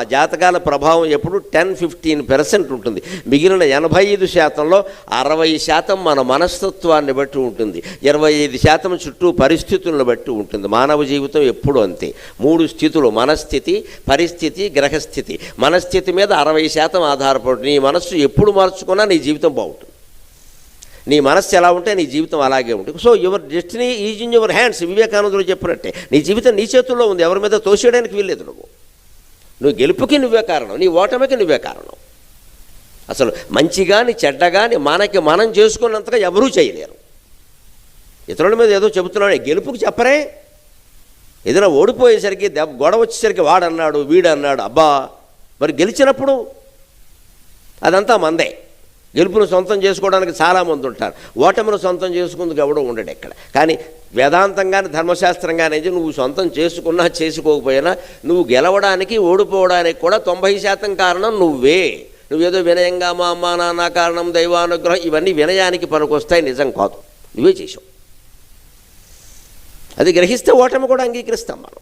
ఆ జాతకాల ప్రభావం ఎప్పుడు టెన్ ఫిఫ్టీన్ పర్సెంట్ ఉంటుంది. మిగిలిన ఎనభై ఐదు శాతంలో అరవై శాతం మన మనస్తత్వాన్ని బట్టి ఉంటుంది. ఇరవై ఐదు శాతం చుట్టూ పరిస్థితులను బట్టి ఉంటుంది. మానవ జీవితం ఎప్పుడు అంతే. మూడు స్థితులు మనస్థితి పరిస్థితి గ్రహస్థితి. మనస్థితి మీద అరవై శాతం ఆధారపడి నీ మనస్సు ఎప్పుడు మార్చుకున్నా నీ జీవితం బాగుంటుంది. నీ మనస్సు ఎలా ఉంటే నీ జీవితం అలాగే ఉంటుంది. So your destiny is in your hands. వివేకానందులు చెప్పినట్టే. నీ జీవితం నీ చేతుల్లో ఉంది. ఎవరి మీద తోసేయడానికి వీల్లేదు నువ్వు. నువ్వు గెలుపుకి నువ్వే కారణం. నీ ఓటమికి నువ్వే కారణం. అసలు మంచి కానీ చెడ్డ కానీ మనకి మనం చేసుకున్నంతగా ఎవరూ చేయలేరు. ఇతరుల మీద ఏదో చెబుతున్నాడు గెలుపుకి చెప్పరే? ఏదైనా ఓడిపోయేసరికి దెబ్బ గొడవ వచ్చేసరికి వాడన్నాడు వీడన్నాడు అబ్బా! మరి గెలిచినప్పుడు? అదంతా మందే. గెలుపును సొంతం చేసుకోవడానికి చాలామంది ఉంటారు. ఓటమిను సొంతం చేసుకుందుకు ఎవడో ఉండడు ఇక్కడ కానీ వేదాంతంగానే ధర్మశాస్త్రంగానే నువ్వు సొంతం చేసుకున్నా చేసుకోకపోయినా నువ్వు గెలవడానికి ఓడిపోవడానికి కూడా తొంభై శాతం కారణం నువ్వే. నువ్వేదో వినయంగా మా అమ్మ నాన్న కారణం దైవానుగ్రహం ఇవన్నీ వినయానికి పనికొస్తాయి. నిజం కాదు. నువ్వే చేసావు అది గ్రహిస్తే ఓటమి కూడా అంగీకరిస్తాం మనం.